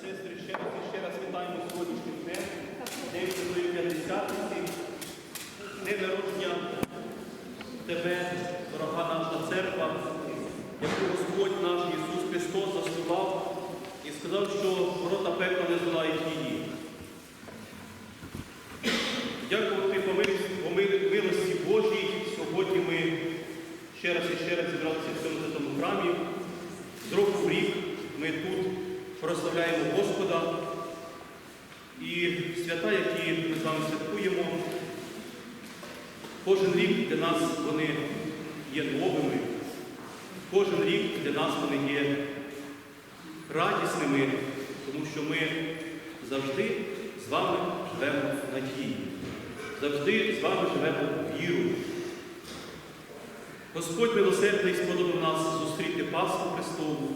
сестри, ще раз і ще раз вітаємо сьогоднішнім днем, День Святої П'ятдесятниці, день народження тебе, дорога наша церква, яку Господь наш Ісус Христос заснував і сказав, що ворота пекла не здолають її. Дякувати по милості, по мил- милості Божій. Сьогодні ми ще раз і ще раз зібралися в цьому святому храмі. З року в рік ми тут прославляємо Господа. І свята, які ми з вами святкуємо, кожен рік для нас вони є новими, кожен рік для нас вони є радісними, тому що ми завжди з вами живемо в надії, завжди з вами живемо у віру. Господь милосердний сподобав нас зустріти Пасху Христову,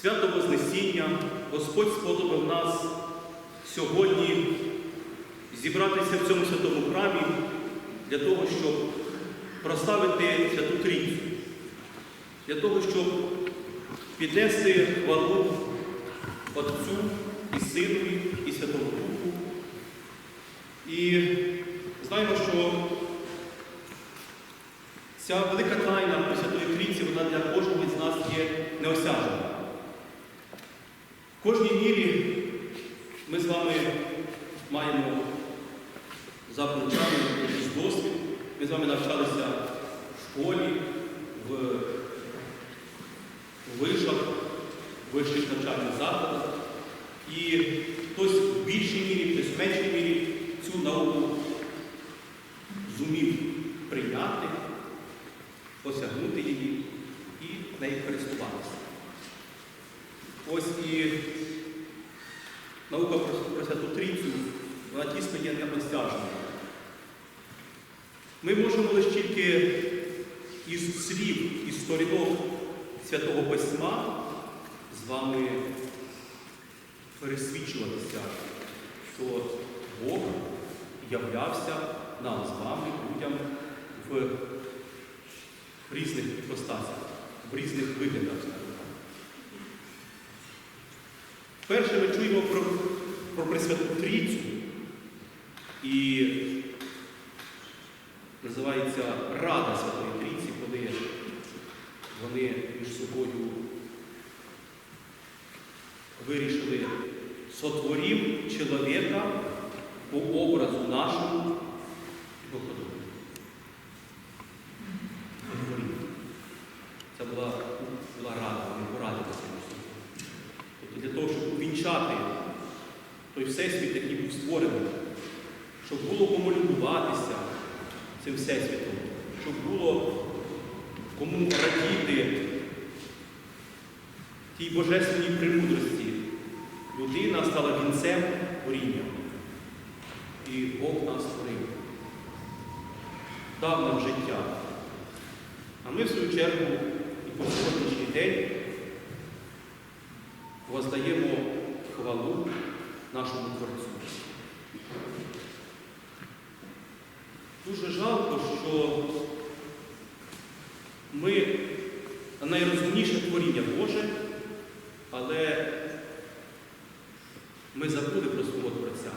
свято Вознесіння, Господь сподобав нас сьогодні зібратися в цьому святому храмі для того, щоб проставити Святу Трійцю, для того, щоб піднести хвалу Отцю і Синові, і Святому Духу. І знаємо, що ця велика тайна Пресвятої Трійці, вона для кожного з нас є неосяжна. Кожній мірі ми з вами маємо за плечами якийсь досвід. Ми з вами навчалися в школі, в вишах, в вищих навчальних закладах. І хтось в більшій мірі, хтось в меншій мірі цю науку зумів прийняти, осягнути її і нею користуватися. Ось і наука про, Святу Трійцю, вона тісно є неосяжною. Ми можемо лише тільки із слів, із сторінок Святого Письма з вами пересвідчуватися, що Бог являвся нам з вами, людям, в різних іпостасях, в різних виглядах. Чуємо про, про Пресвяту Трійцю і називається Рада Святої Трійці, коли вони між собою вирішили сотворів чоловіка по образу нашому і. Сотворів. Це була рада, вони порадилися між собою. Тобто для того, щоб увінчати той всесвіт, який був створений, щоб було кому любуватися цим всесвітом, щоб було кому радіти тій божественній премудрості. Людина стала вінцем творіння. І Бог нас створив. Дав нам життя. А ми, в свою чергу, і по сьогоднішній день воздаємо нашому Творцю. Дуже жалко, що ми найрозумніше творіння Боже, але ми забули про свого Творця.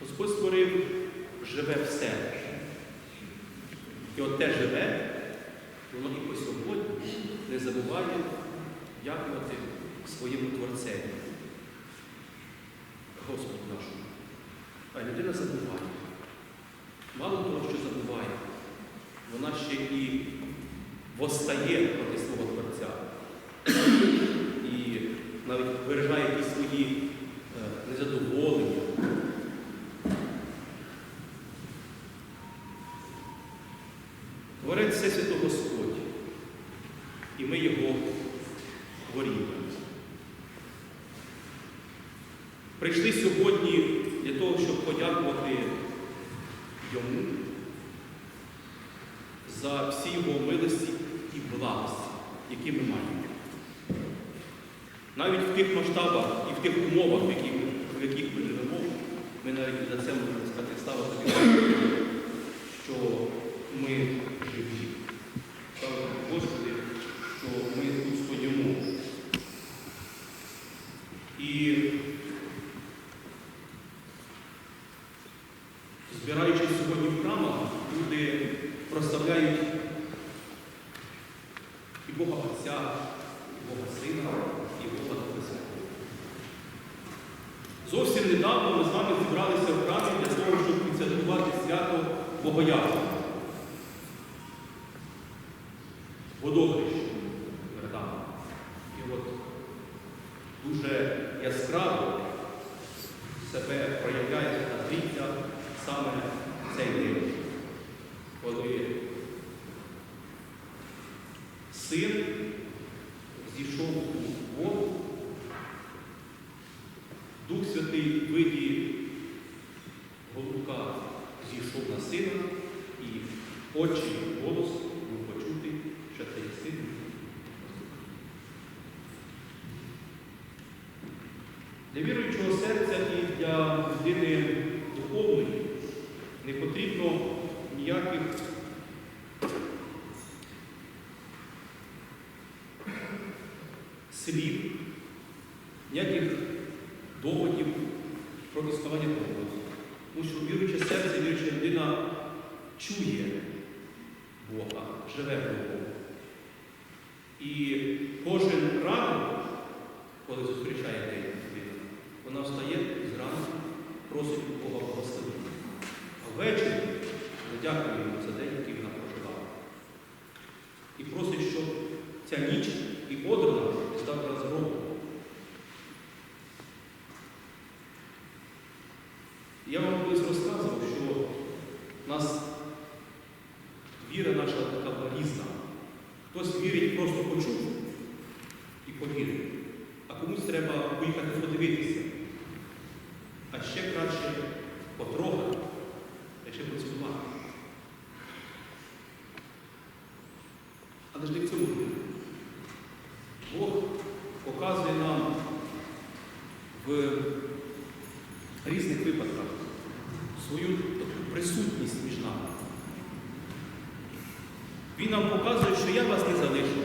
Господь створив живе все. І от те живе, воно і по сьогодні не забуває дякувати Творцеві, Господу нашому. А людина забуває. Мало того, що забуває, вона ще і восстає проти свого Творця. І навіть виражає якісь свої е, незадоволення. Творець Всесвятого Господь. І ми його творіння. Прийшли сьогодні для того, щоб подякувати йому за всі його милості і благості, які ми маємо. Навіть в тих масштабах і в тих умовах, в яких, в яких ми живемо, ми навіть за це можемо сказати, слава тобі, що ми живі. Слава тобі, Господи, що Бога Отця, і Бога Сина, і Бога Духа Святого. Зовсім недавно ми з вами зібралися в храмі для того, щоб відсвяткувати свято Богоявлення. Водохрещення перед нами. І от дуже яскраво себе проявляє та трійця саме в цей день, коли син зійшов у воду, Дух Святий в виді голубка зійшов на сина, і очі голос був почути, що це є син. Для віруючого серця і для людини духовної не потрібно ніяких слів, ніяких доводів про існування Бога. Тому віруюче віруюча людина чує Бога, живе Богу. І кожен ранок, коли зустрічає день людина, вона встає з ранку, просить у Бога благословення. А ввечері дякує йому за день, який вона проживала. І просить, щоб ця ніч і подруга стала розгромом. Я вам колись розказував, що в нас віра наша така різна. Хтось вірить, просто почув і повірив. А комусь треба поїхати подивитися. А ще краще потрогати, а ще поцілувати. Але ж не в цьому. діло. Бог показує нам в різних випадках свою таку присутність між нами. Він нам показує, що я вас не залишу.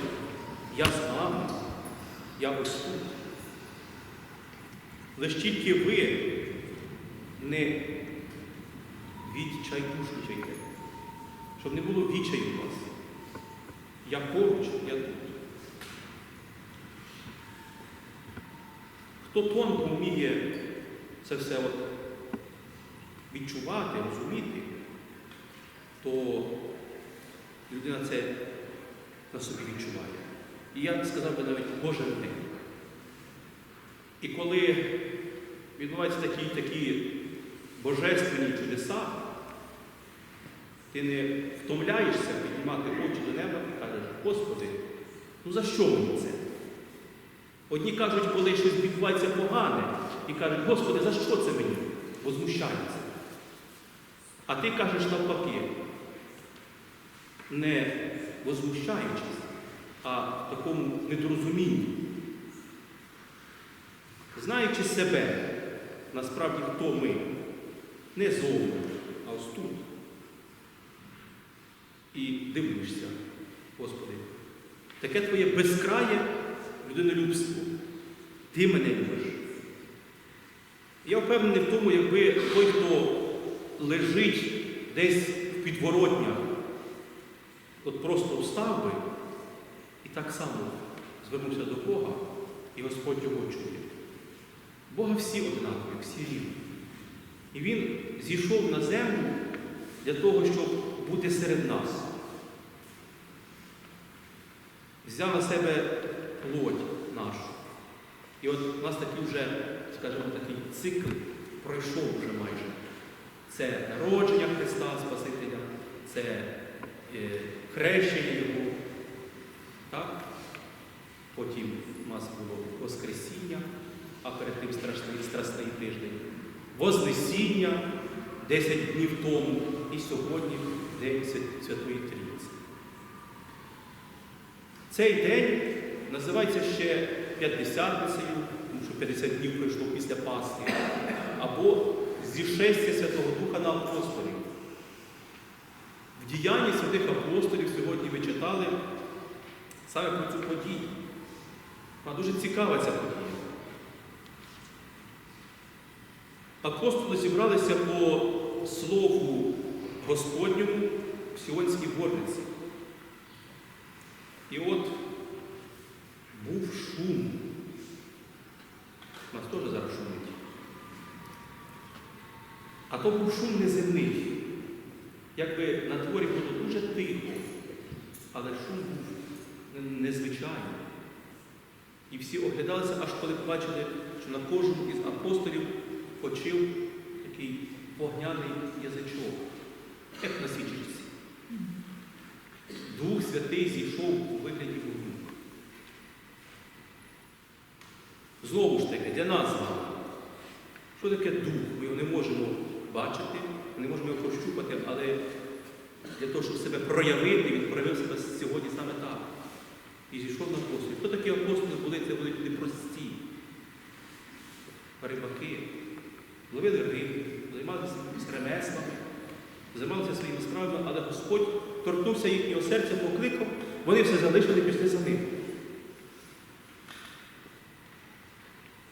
Я з вами, я тут. Лише тільки ви не відчайдушничайте, щоб не було відчаю у вас. Я поруч, я тут. Хто тонко вміє це все от відчувати, розуміти, то людина це на собі відчуває. І я сказав би навіть кожен день. І коли відбуваються такі такі божественні чудеса, ти не втомляєшся піднімати очі до неба і кажеш, Господи, ну за що мені це? Одні кажуть, коли щось відбувається погане, і кажуть, Господи, за що це мені? Возмущаються. А ти кажеш навпаки, не возмущаючись, а в такому недорозумінні. Знаючи себе, насправді хто ми, не зовні, а ось тут. І дивишся, Господи, таке твоє безкрає людинолюбство. Ти мене любиш. Я впевнений в тому, якби той, хто лежить десь в підворотнях, от просто встав би і так само звернувся до Бога, і Господь його чує. Бога всі однакові, всі рівні. І Він зійшов на землю для того, щоб бути серед нас. Взяв на себе плоть нашу. І от у нас такий вже, скажімо, такий цикл пройшов вже майже. Це народження Христа Спасителя, це е, хрещення Його. Так? Потім у нас було Воскресіння, а перед тим страшний, страсний тиждень. Вознесіння 10 днів тому і сьогодні День Святої Трійці. Цей день називається ще П'ятдесятницею, тому що 50 днів пройшло після Пасхи, або зішестя Святого Духа на апостолів. В діянні святих апостолів сьогодні ви читали саме про цю подію. Вона дуже цікава ця подія. Апостоли зібралися по слову Господньому в Сіонській горниці. І от був шум. Нас теж зараз шумить. А то був шум неземний. Якби на дворі було дуже тихо, але шум був незвичайний. І всі оглядалися, аж коли побачили, що на кожному із апостолів почив такий вогняний язичок, як на свічечці. Дух Святий зійшов у вигляді вогню. Знову ж таки, для нас з вами. Що таке дух? Ми його не можемо бачити, ми не можемо його пощупати, але для того, щоб себе проявити, він проявив себе сьогодні саме так. І зійшов на апостолів. Хто такі апостоли були? Це були люди прості. Рибаки. Ловили рибу, займалися ремеслами, займалися своїми справами, але Господь торкнувся їхнього серця, покликав, вони все залишили пішли за ним.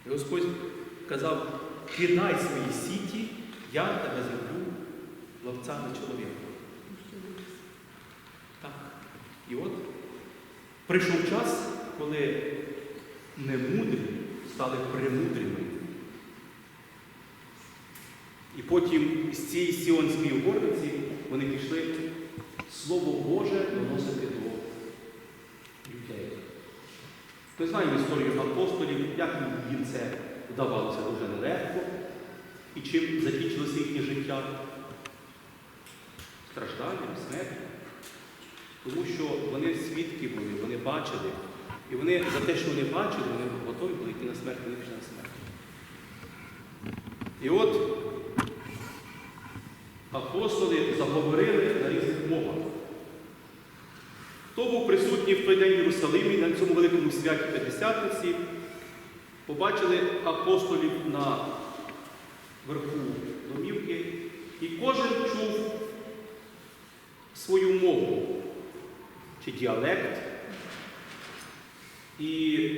І Господь казав, кидай свої сіті, я тебе зроблю ловцями чоловіка. Так. І от прийшов час, коли немудрі стали премудрими. І потім з цієї Сіонської горниці вони пішли Слово Боже доносити до людей. Ми знаємо історію апостолів, як їм це вдавалося дуже нелегко, і чим закінчилося їхнє життя стражданням, смертю. Тому що вони свідки були, вони бачили. І вони за те, що вони бачили, вони готові були йти на смерть, вони пішли на смерть. І от апостоли заговорили на різних мовах. Хто був присутній в той день в Єрусалимі на цьому великому святі П'ятдесятниці, побачили апостолів на верху домівки, і кожен чув свою мову чи діалект. І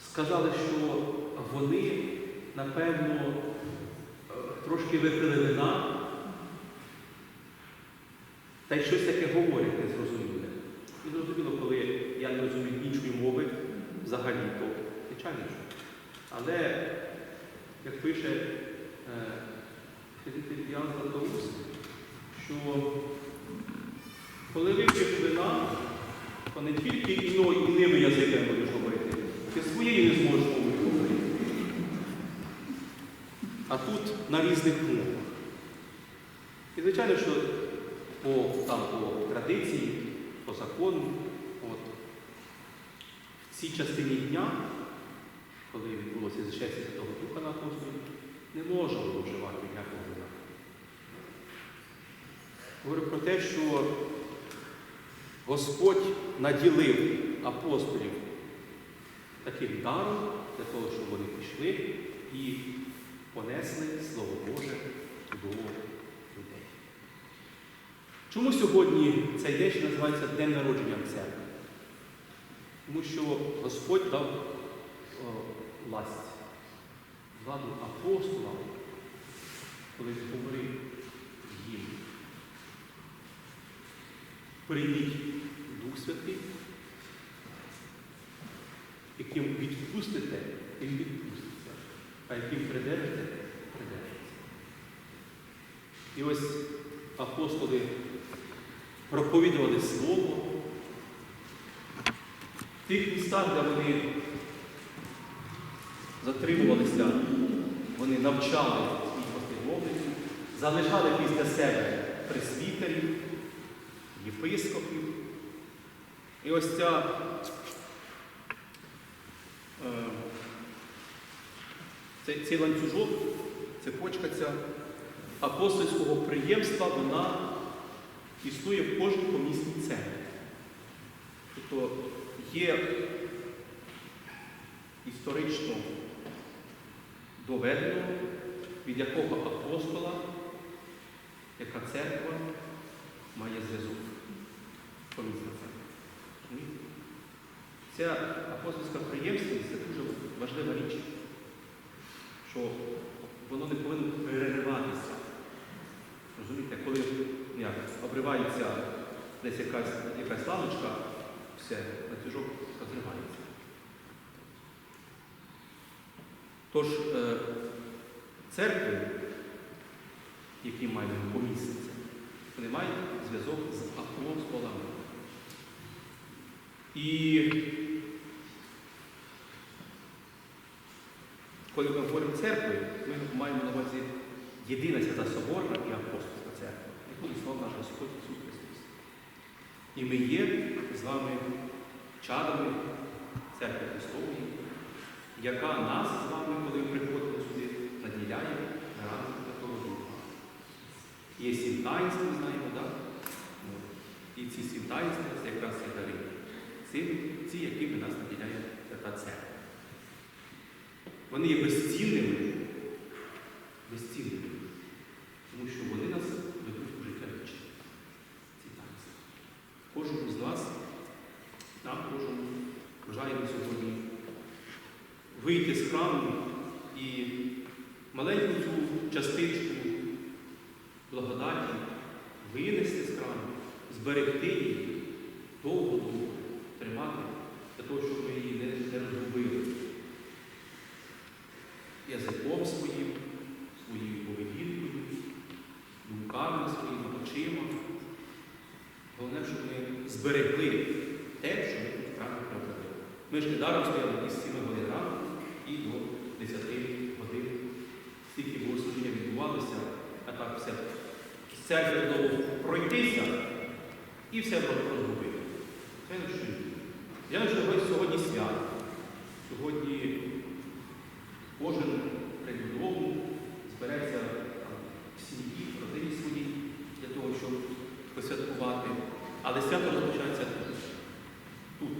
сказали, що вони, напевно, е, трошки випили вина, та й щось таке говорять незрозуміле. І зрозуміло, коли я не розумію іншої мови взагалі, то звичайно. Але, як пише святитель Ян Златоуст, що коли вип'єш вина, то не тільки іно, іними язиками будеш говорити, ти своєї не зможеш мовою говорити. А тут на різних мовах. І звичайно, що по, там, по традиції, по закону, от, в цій частині дня, коли відбулося зішестя Святого Духа на апостолів, не можна було вживати ніякого вина. Говорю про те, що Господь наділив апостолів таким даром для того, щоб вони пішли і понесли Слово Боже до людей. Чому сьогодні цей день називається День народження церкви? Тому що Господь дав о, власть, владу апостолам, коли говорив їм. Прийміть Дух Святий, яким відпустите, він відпуститься, а яким придержите, придержиться. І ось апостоли проповідували Слово в тих містах, де вони затримувалися, вони навчали свій послідовників, залишали після себе пресвітерів, єпископів. І ось ця е, цей, цей ланцюжок, цепочка ця апостольського приємства, вона існує в кожній помісній церкві. Тобто є історично доведено, від якого апостола, яка церква має зв'язок. Церква. Ця апостольська приємственність це дуже важлива річ, що воно не повинно перериватися. Розумієте, коли ну як, обривається десь якась, якась лавочка, все, ланцюжок розривається. Тож е, церкви, які мають поміститися, вони мають зв'язок з апостолами. І коли ми говоримо церкви, ми маємо на увазі єдина свята Соборна і апостольська церква, яку існував наш Господь Ісус Христос. І ми є з вами чадами церкви Христової, яка нас з вами, коли ми приходимо сюди, наділяє на ранку Святого Духа. Є сім таїнств, ми знаємо, так? Ну, І ці сім таїнства це якраз є дари. Ці, якими нас наділяє Свята Церква. Вони є безцінними, безцінними, тому що вони нас ведуть у життя вічне. Ці таїнства. Кожному з нас, нам кожному бажаємо сьогодні вийти з храму і маленьку цю частичку благодаті винести з храму, зберегти її, довго-довго тримати, для того, щоб ми її не, не розгубили. Язиком своїм, своєю поведінкою, думками своїми, очима. Головне, щоб ми зберегли те, що ми тут правильно робили. Ми ж недаром стояли із 7 годин ранку і до 10 годин. Стільки богослужіння відбувалося, а так все додому пройтися і все розгубити. Це не що. Я що сьогодні свято. Сьогодні кожен прийде додому, збереться в сім'ї, в родині своїй для того, щоб посвяткувати. Але свято розпочинається тут. Тут.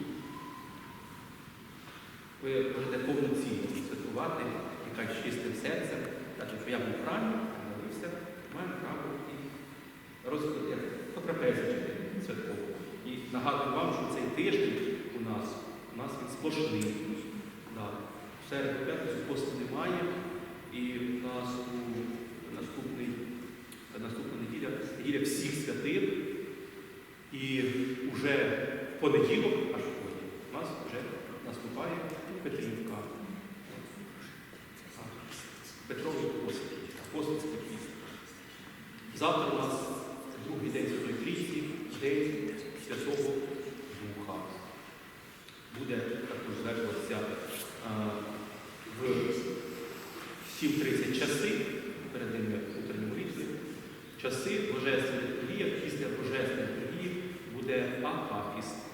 Ви можете повноцінно святкувати, яка з чистим серцем, так що я був в храмі, молився, маю право і потрапезити святково. І нагадую вам, що цей тиждень у нас, у нас він сплошний. Да. В середу п'ятницю посту немає, і у нас у наступний, наступна неділя, неділя всіх святих, і вже в понеділок, аж сьогодні, у нас вже наступає Петрівка. Петровий пост, апостольський піст. Завтра у нас другий день Святої Трійці, День Святого Духа. Буде також а, в 7.30 часи, перед ними утренні молитви, часи Божественних подіях, після Божественних ліг буде Акафіст.